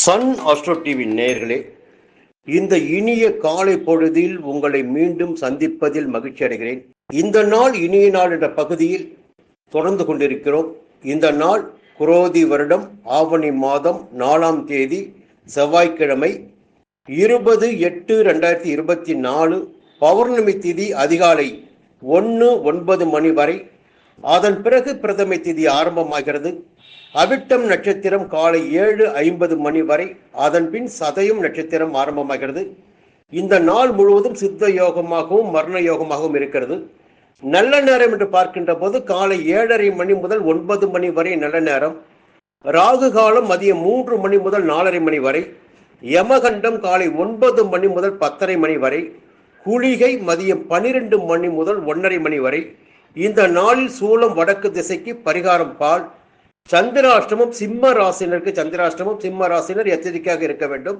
Sun astro TV நேயர்களே இந்த இனிய காலை பொழுதில் உங்களை மீண்டும் சந்திப்பதில் மகிழ்ச்சி அடைகிறேன். இந்த நாள் இனிய நாள் என்ற பகுதியில் தொடர்ந்து கொண்டிருக்கிறோம். இந்த நாள் குரோதி வருடம் ஆவணி மாதம் நாலாம் தேதி செவ்வாய்க்கிழமை இருபது எட்டு ரெண்டாயிரத்தி இருபத்தி நாலு பௌர்ணமி திதி அதிகாலை ஒன்று ஒன்பது மணி வரை. அதன் பிறகு பிரதமை திதி ஆரம்பமாகிறது. அவிட்டம் நட்சத்திரம் காலை ஏழு ஐம்பது மணி வரை. அதன்பின் சதயம் நட்சத்திரம் ஆரம்பமாகிறது. இந்த நாள் முழுவதும் சித்த யோகமாகவும் மரண யோகமாகவும் இருக்கிறது. நல்ல நேரம் என்று பார்க்கின்ற போது காலை ஏழரை மணி முதல் ஒன்பது மணி வரை நல்ல நேரம். ராகு காலம் மதியம் மூன்று மணி முதல் நாலரை மணி வரை. யமகண்டம் காலை ஒன்பது மணி முதல் பத்தரை மணி வரை. குளிகை மதியம் பனிரெண்டு மணி முதல் ஒன்றரை மணி வரை. இந்த நாளில் சூளம் வடக்கு திசைக்கு பரிகாரம் பால் சந்திராஷ்டமம் சிம்ம ராசினருக்கு சந்திராஷ்டமம் சிம்ம ராசினர் எச்சரிக்கையாக இருக்க வேண்டும்.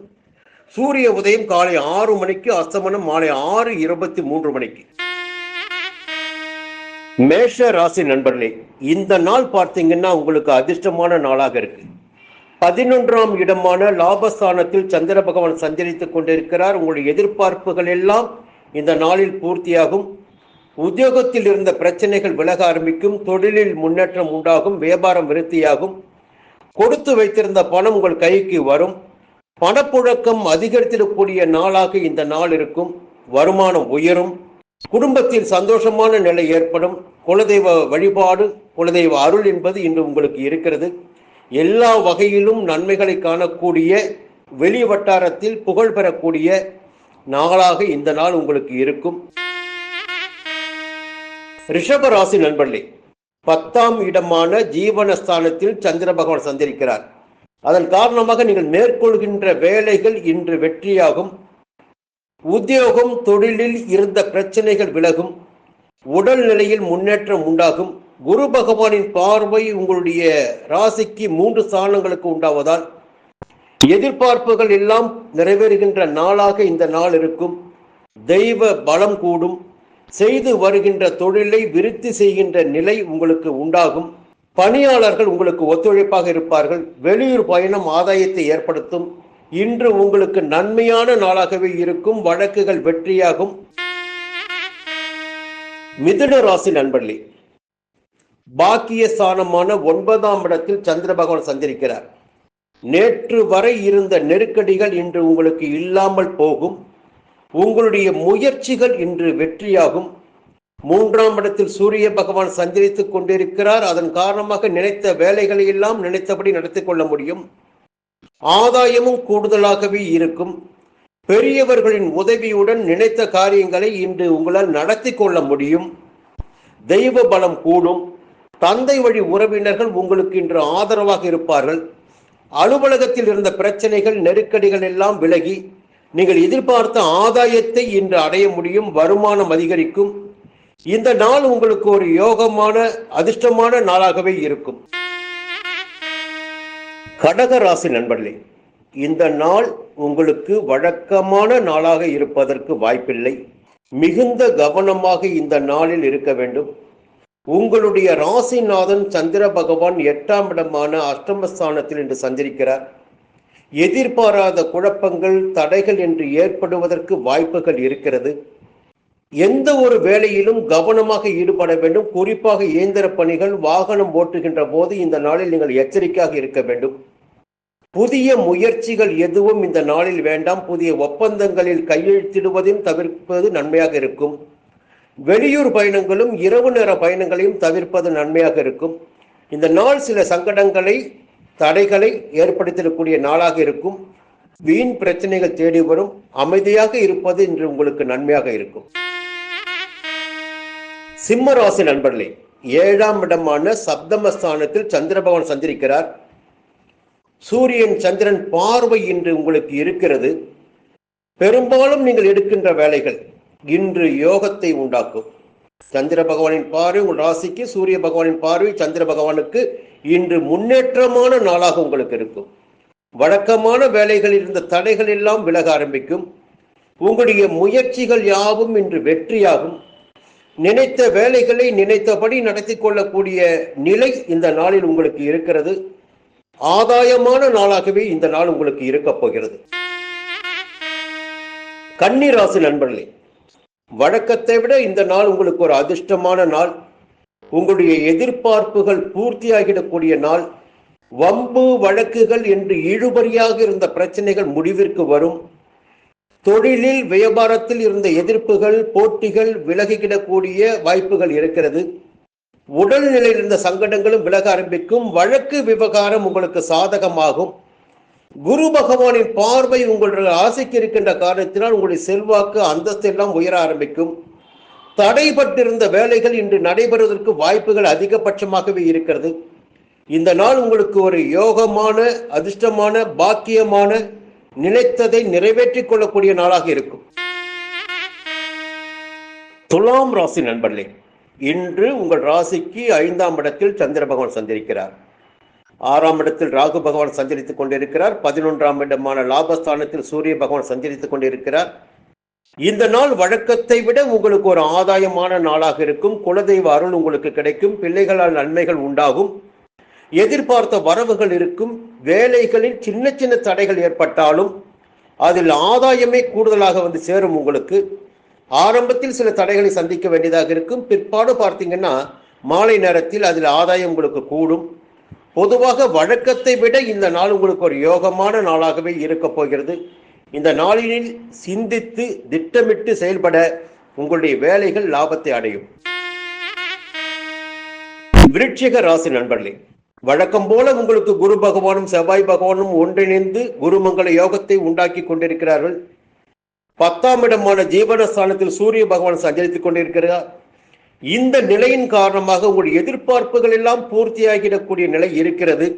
சூரிய உதயம் காலை ஆறு மணிக்கு அஸ்தமனம் மாலை ஆறு இருபத்தி மூன்று மணிக்கு. மேஷ ராசி நண்பர்களே இந்த நாள் பார்த்தீங்கன்னா உங்களுக்கு அதிர்ஷ்டமான நாளாக இருக்கு. பதினொன்றாம் இடமான லாபஸ்தானத்தில் சந்திர பகவான் சஞ்சரித்துக் கொண்டிருக்கிறார். உங்களுடைய எதிர்பார்ப்புகள் எல்லாம் இந்த நாளில் பூர்த்தியாகும். உத்தியோகத்தில் இருந்த பிரச்சனைகள் விலக ஆரம்பிக்கும் தொழிலில் முன்னேற்றம் உண்டாகும் வியாபாரம் விருத்தியாகும். கொடுத்து வைத்திருந்த பணம் உங்கள் கைக்கு வரும். பணப்புழக்கம் அதிகரித்திடக்கூடிய நாளாக இந்த நாள் இருக்கும். வருமானம் உயரும். குடும்பத்தில் சந்தோஷமான நிலை ஏற்படும். குலதெய்வ வழிபாடு குலதெய்வ அருள் என்பது இன்று உங்களுக்கு இருக்கிறது. எல்லா வகையிலும் நன்மைகளை காணக்கூடிய வெளி வட்டாரத்தில் புகழ் பெறக்கூடிய நாளாக இந்த நாள் உங்களுக்கு இருக்கும். ரிஷப ராசி நண்பர்களே பத்தாம் இடமான ஜீவனஸ்தானத்தில் சந்திர பகவான் சந்திரிக்கிறார் அதன் காரணமாக நீங்கள் மேற்கொள்கின்ற வேலைகள் இன்று வெற்றியாகும். உத்தியோகம் தொழிலில் இருந்த பிரச்சனைகள் விலகும். உடல் நிலையில் முன்னேற்றம் உண்டாகும். குரு பகவானின் பார்வை உங்களுடைய ராசிக்கு மூன்று ஸ்தானங்களுக்கு உண்டாவதால் எதிர்பார்ப்புகள் எல்லாம் நிறைவேறுகின்ற நாளாக இந்த நாள் இருக்கும். தெய்வ பலம் கூடும். செய்து வருகின்ற தொழிலை விருத்தி செய்கின்ற நிலை உங்களுக்கு உண்டாகும். பணியாளர்கள் உங்களுக்கு ஒத்துழைப்பாக இருப்பார்கள். வெளியூர் பயணம் ஆதாயத்தை ஏற்படுத்தும். இன்று உங்களுக்கு நன்மையான நாளாகவே இருக்கும். வழக்குகள் வெற்றியாகும். மிதுன ராசி நண்பர்களே பாக்கிய ஸ்தானமான ஒன்பதாம் இடத்தில் சந்திர பகவான் சஞ்சரிக்கிறார். நேற்று வரை இருந்த நெருக்கடிகள் இன்று உங்களுக்கு இல்லாமல் போகும். உங்களுடைய முயற்சிகள் இன்று வெற்றியாகும். மூன்றாம் இடத்தில் சூரிய பகவான் சஞ்சரித்துக் கொண்டிருக்கிறார். அதன் காரணமாக நினைத்த வேலைகளை எல்லாம் நினைத்தபடி நடத்தி கொள்ள முடியும். ஆதாயமும் கூடுதலாகவே இருக்கும். பெரியவர்களின் உதவியுடன் நினைத்த காரியங்களை இன்று உங்களால் நடத்தி கொள்ள முடியும். தெய்வ பலம் கூடும். தந்தை வழி உறவினர்கள் உங்களுக்கு இன்று ஆதரவாக இருப்பார்கள். அலுவலகத்தில் இருந்த பிரச்சனைகள் நெருக்கடிகள் எல்லாம் விலகி நீங்கள் எதிர்பார்த்த ஆதாயத்தை இன்று அடைய முடியும் வருமானம் அதிகரிக்கும். இந்த நாள் உங்களுக்கு ஒரு யோகமான அதிர்ஷ்டமான நாளாகவே இருக்கும். கடக ராசி நண்பர்களே இந்த நாள் உங்களுக்கு வழக்கமான நாளாக இருப்பதற்கு வாய்ப்பில்லை. மிகுந்த கவனமாக இந்த நாளில் இருக்க வேண்டும். உங்களுடைய ராசிநாதன் சந்திர பகவான் எட்டாம் இடமான அஷ்டமஸ்தானத்தில் இன்று சந்திரிக்கிறார் எதிர்பாராத குழப்பங்கள் தடைகள் என்று ஏற்படுவதற்கு வாய்ப்புகள் இருக்கிறது. எந்த ஒரு வேலையிலும் கவனமாக ஈடுபட வேண்டும். குறிப்பாக இயந்திர பணிகள் வாகனம் ஓட்டுகின்ற போது இந்த நாளில் நீங்கள் எச்சரிக்கையாக இருக்க வேண்டும். புதிய முயற்சிகள் எதுவும் இந்த நாளில் வேண்டாம். புதிய ஒப்பந்தங்களில் கையெழுத்திடுவதையும் தவிர்ப்பது நன்மையாக இருக்கும். வெளியூர் பயணங்களும் இரவு நேர பயணங்களையும் தவிர்ப்பது நன்மையாக இருக்கும். இந்த நாள் சில சங்கடங்களை தடைகளை ஏற்படுத்தக்கூடிய நாளாக இருக்கும். வீண் பிரச்சனைகள் தேடி வரும். அமைதியாக இருப்பது இன்று உங்களுக்கு நன்மையாக இருக்கும். சிம்ம ராசி நண்பர்களே ஏழாம் இடமான சப்தமஸ்தானத்தில் சந்திர பகவான் சந்திரிக்கிறார் சூரியன் சந்திரன் பார்வை இன்று உங்களுக்கு இருக்கிறது. பெரும்பாலும் நீங்கள் எடுக்கின்ற வேலைகள் இன்று யோகத்தை உண்டாக்கும். சந்திர பகவானின் பார்வை உங்கள் ராசிக்கு சூரிய பகவானின் பார்வை சந்திர பகவானுக்கு இன்று முன்னேற்றமான நாளாக உங்களுக்கு இருக்கும். வழக்கமான வேலைகளில் இருந்த தடைகள் எல்லாம் விலக ஆரம்பிக்கும். உங்களுடைய முயற்சிகள் யாவும் இன்று வெற்றியாகும். நினைத்த வேலைகளை நினைத்தபடி நடத்தி கொள்ளக்கூடிய நிலை இந்த நாளில் உங்களுக்கு இருக்கிறது. ஆதாயமான நாளாகவே இந்த நாள் உங்களுக்கு இருக்க போகிறது. கன்னிராசி நண்பர்களே வழக்கத்தை விட இந்த நாள் உங்களுக்கு ஒரு அதிர்ஷ்டமான நாள். உங்களுடைய எதிர்பார்ப்புகள் பூர்த்தியாகிடக்கூடிய நாள். வம்பு வழக்குகள் என்று இழுபறியாக இருந்த பிரச்சனைகள் முடிவிற்கு வரும். தொழிலில் வியாபாரத்தில் இருந்த எதிர்ப்புகள் போட்டிகள் விலகிக்கிடக்கூடிய வாய்ப்புகள் இருக்கிறது. உடல்நிலையில் இருந்த சங்கடங்களும் விலக ஆரம்பிக்கும். வழக்கு விவகாரம் உங்களுக்கு சாதகமாகும். குரு பகவானின் பார்வை உங்களுடைய ஆசைக்கு இருக்கின்ற காரணத்தினால் உங்களுடைய செல்வாக்கு அந்தஸ்து எல்லாம் உயர ஆரம்பிக்கும். தடைபட்டிருந்த வேலைகள் இன்று நடைபெறுவதற்கு வாய்ப்புகள் அதிகபட்சமாகவே இருக்கிறது. இந்த நாள் உங்களுக்கு ஒரு யோகமான அதிர்ஷ்டமான பாக்கியமான நினைத்ததை நிறைவேற்றிக் கொள்ளக்கூடிய நாளாக இருக்கும். துலாம் ராசி நண்பர்களே இன்று உங்கள் ராசிக்கு ஐந்தாம் இடத்தில் சந்திர பகவான் சந்திருக்கிறார் ஆறாம் இடத்தில் ராகு பகவான் சஞ்சரித்துக் கொண்டிருக்கிறார். பதினொன்றாம் இடமான லாபஸ்தானத்தில் சூரிய பகவான் சஞ்சரித்துக் கொண்டிருக்கிறார். இந்த நாள் வழக்கத்தை விட உங்களுக்கு ஒரு ஆதாயமான நாளாக இருக்கும். குலதெய்வ அருள் உங்களுக்கு கிடைக்கும். பிள்ளைகளால் நன்மைகள் உண்டாகும். எதிர்பார்த்த வரவுகள் இருக்கும். வேலைகளில் சின்ன சின்ன தடைகள் ஏற்பட்டாலும் அதில் ஆதாயமே கூடுதலாக வந்து சேரும் உங்களுக்கு. ஆரம்பத்தில் சில தடைகளை சந்திக்க வேண்டியதாக இருக்கும். பிற்பாடு பார்த்தீங்கன்னா மாலை நேரத்தில் அதில் ஆதாயம் உங்களுக்கு கூடும். பொதுவாக வழக்கத்தை விட இந்த நாள் உங்களுக்கு ஒரு யோகமான நாளாகவே இருக்க போகிறது. இந்த நாளினில் சிந்தித்து திட்டமிட்டு செயல்பட உங்களுடைய வேலைகள் லாபத்தை அடையும். விருட்சிக ராசி நண்பர்களே வழக்கம் போல உங்களுக்கு குரு பகவானும் செவ்வாய் பகவானும் ஒன்றிணைந்து குருமங்கள யோகத்தை உண்டாக்கி கொண்டிருக்கிறார்கள். பத்தாம் இடமான ஜீவனஸ்தானத்தில் சூரிய பகவான் சஞ்சரித்துக் கொண்டிருக்கிறார். இந்த நிலையின் காரணமாக உங்களுடைய எதிர்பார்ப்புகள் எல்லாம் பூர்த்தியாகிடக்கூடிய நிலை இருக்கிறது.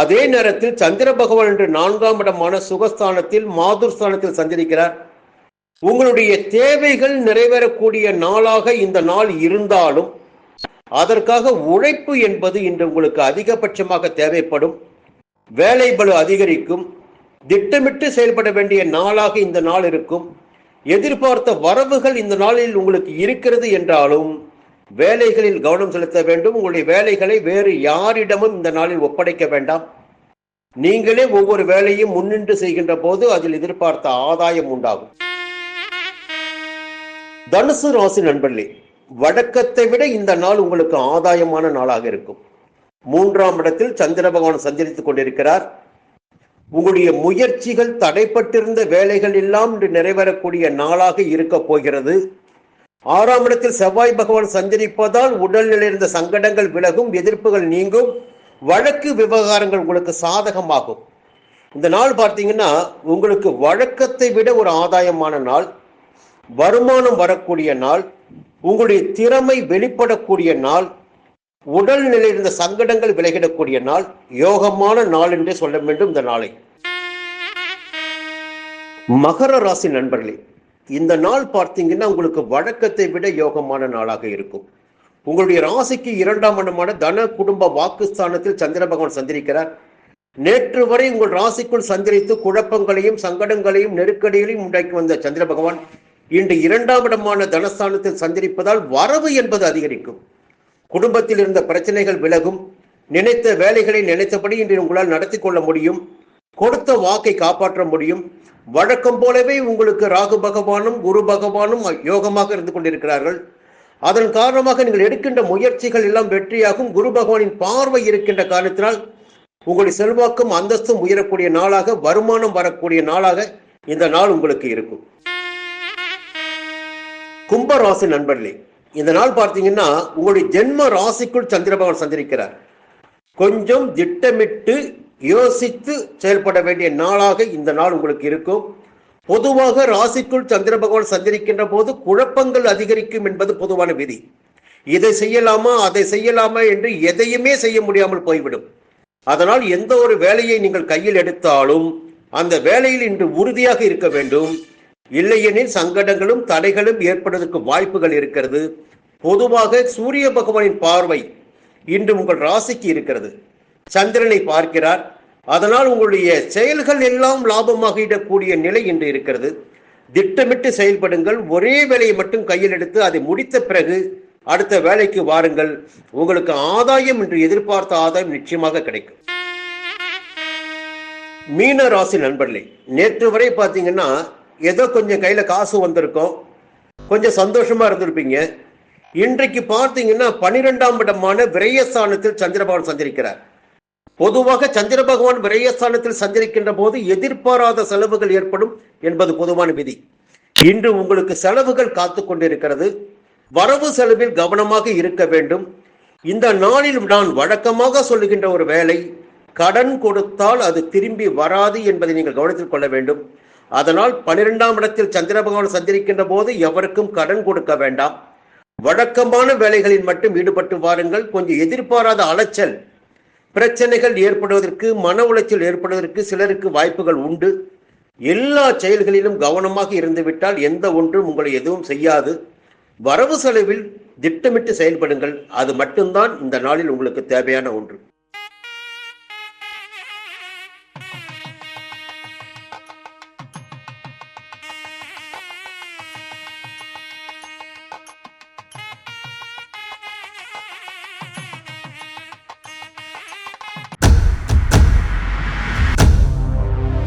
அதே நேரத்தில் சந்திர பகவான் என்று நான்காம் இடமான சுகஸ்தானத்தில் மாதுர் ஸ்தானத்தில் சஞ்சரிக்கிறார். உங்களுடைய தேவைகள் நிறைவேறக்கூடிய நாளாக இந்த நாள் இருந்தாலும் அதற்காக உழைப்பு என்பது இன்று உங்களுக்கு அதிகபட்சமாக தேவைப்படும். வேலை பலு அதிகரிக்கும். திட்டமிட்டு செயல்பட வேண்டிய நாளாக இந்த நாள் இருக்கும். எதிர்பார்த்த வரவுகள் இந்த நாளில் உங்களுக்கு இருக்கிறது என்றாலும் வேலைகளில் கவனம் செலுத்த வேண்டும். உங்களுடைய வேலைகளை வேறு யாரிடமும் இந்த நாளில் ஒப்படைக்க வேண்டாம். நீங்களே ஒவ்வொரு வேலையும் முன்னின்று செய்கின்ற போது அதில் எதிர்பார்த்த ஆதாயம் உண்டாகும். தனுசு ராசி நண்பர்களே வழக்கத்தை விட இந்த நாள் உங்களுக்கு ஆதாயமான நாளாக இருக்கும். மூன்றாம் இடத்தில் சந்திர பகவான் சஞ்சரித்துக் கொண்டிருக்கிறார். உங்களுடைய முயற்சிகள் தடைப்பட்டிருந்த வேலைகள் எல்லாம் இன்று நிறைவேறக்கூடிய நாளாக இருக்க போகிறது. ஆறாம் இடத்தில் செவ்வாய் பகவான் சஞ்சரிப்பதால் உடல்நிலை இருந்த சங்கடங்கள் விலகும் எதிர்ப்புகள் நீங்கும் வழக்கு விவகாரங்கள் உங்களுக்கு சாதகமாகும். இந்த நாள் பார்த்தீங்கன்னா உங்களுக்கு வழக்கத்தை விட ஒரு ஆதாயமான நாள் வருமானம் வரக்கூடிய நாள் உங்களுடைய திறமை வெளிப்படக்கூடிய நாள் உடல்நிலை இருந்த சங்கடங்கள் விலகிடக்கூடிய நாள் யோகமான நாள் என்றே சொல்ல வேண்டும் இந்த நாளை. மகர ராசி நண்பர்களே இந்த நாள் பார்த்தீங்கன்னா உங்களுக்கு வழக்கத்தை விட யோகமான நாளாக இருக்கும். உங்களுடைய ராசிக்கு இரண்டாம் இடமான தன குடும்ப வாக்குஸ்தானத்தில் சந்திர பகவான் சந்திரிக்கிறார். நேற்று வரை உங்கள் ராசிக்குள் சந்திரித்து குழப்பங்களையும் சங்கடங்களையும் நெருக்கடிகளையும் உண்டாக்கி வந்த சந்திர பகவான் இன்று இரண்டாம் இடமான தனஸ்தானத்தில் சந்திரிப்பதால் வரவு என்பது அதிகரிக்கும். குடும்பத்தில் இருந்த பிரச்சனைகள் விலகும். நினைத்த வேலைகளை நினைத்தபடி இன்று உங்களால் நடத்தி கொள்ள முடியும். கொடுத்த வாக்கை காப்பாற்ற முடியும். வழக்கம் போலவே உங்களுக்கு ராகு பகவானும் குரு பகவானும் யோகமாக இருந்து கொண்டிருக்கிறார்கள். அதன் காரணமாக நீங்கள் எடுக்கின்ற முயற்சிகள் எல்லாம் வெற்றியாகும். குரு பகவானின் பார்வை இருக்கின்ற காரணத்தினால் உங்களுடைய செல்வாக்கும் அந்தஸ்தும் உயரக்கூடிய நாளாக வருமானம் வரக்கூடிய நாளாக இந்த நாள் உங்களுக்கு இருக்கும். கும்ப ராசி நண்பர்களே இந்த நாள் பார்த்தீங்கன்னா உங்களுடைய ஜென்ம ராசிக்குள் சந்திர பகவான் சந்திரிக்கிறார். கொஞ்சம் திட்டமிட்டு யோசித்து செயல்பட வேண்டிய நாளாக இந்த நாள் உங்களுக்கு இருக்கும். பொதுவாக ராசிக்குள் சந்திர பகவான் சஞ்சரிக்கின்ற போது குழப்பங்கள் அதிகரிக்கும் என்பது பொதுவான விதி. இதை செய்யலாமா அதை செய்யலாமா என்று எதையுமே செய்ய முடியாமல் போய்விடும். அதனால் எந்த ஒரு வேலையை நீங்கள் கையில் எடுத்தாலும் அந்த வேலையில் இன்று உறுதியாக இருக்க வேண்டும். இல்லையெனில் சங்கடங்களும் தடைகளும் ஏற்படுவதற்கு வாய்ப்புகள் இருக்கிறது. பொதுவாக சூரிய பகவானின் பார்வை இன்று உங்கள் ராசிக்கு இருக்கிறது. சந்திரனை பார்க்கிறார். அதனால் உங்களுடைய செயல்கள் எல்லாம் லாபமாக இடக்கூடிய நிலை இன்று இருக்கிறது. திட்டமிட்டு செயல்படுங்கள். ஒரே வேலையை மட்டும் கையில் எடுத்து அதை முடித்த பிறகு அடுத்த வேலைக்கு வாருங்கள். உங்களுக்கு ஆதாயம் என்று எதிர்பார்த்த ஆதாயம் நிச்சயமாக கிடைக்கும். மீன ராசி நண்பர்களே நேற்று வரை பார்த்தீங்கன்னா ஏதோ கொஞ்சம் கையில காசு வந்திருக்கும். கொஞ்சம் சந்தோஷமா இருந்திருப்பீங்க. இன்றைக்கு பார்த்தீங்கன்னா பனிரெண்டாம் இடமான விரயஸ்தானத்தில் சந்திரபவன் சந்திரிக்கிறார் பொதுவாக சந்திர பகவான் விரயஸ்தானத்தில் சஞ்சரிக்கின்ற போது எதிர்பாராத செலவுகள் ஏற்படும் என்பது பொதுவான விதி. இன்று உங்களுக்கு செலவுகள் காத்து கொண்டிருக்கிறது. வரவு செலவில் கவனமாக இருக்க வேண்டும். இந்த நாளில் நான் வழக்கமாக சொல்லுகின்ற ஒரு வேலை கடன் கொடுத்தால் அது திரும்பி வராது என்பதை நீங்கள் கவனத்தில் கொள்ள வேண்டும். அதனால் பனிரெண்டாம் இடத்தில் சந்திர பகவான் சஞ்சரிக்கின்ற போது எவருக்கும் கடன் கொடுக்க வேண்டாம். வழக்கமான வேலைகளில் மட்டும் ஈடுபட்டு வாருங்கள். கொஞ்சம் எதிர்பாராத அலைச்சல் பிரச்சனைகள் ஏற்படுவதற்கு மன உளைச்சல் ஏற்படுவதற்கு சிலருக்கு வாய்ப்புகள் உண்டு. எல்லா செயல்களிலும் கவனமாக இருந்துவிட்டால் எந்த ஒன்றும் உங்களை எதுவும் செய்யாது. வரவு செலவில் திட்டமிட்டு செயல்படுங்கள். அது மட்டும்தான் இந்த நாளில் உங்களுக்கு தேவையான ஒன்று.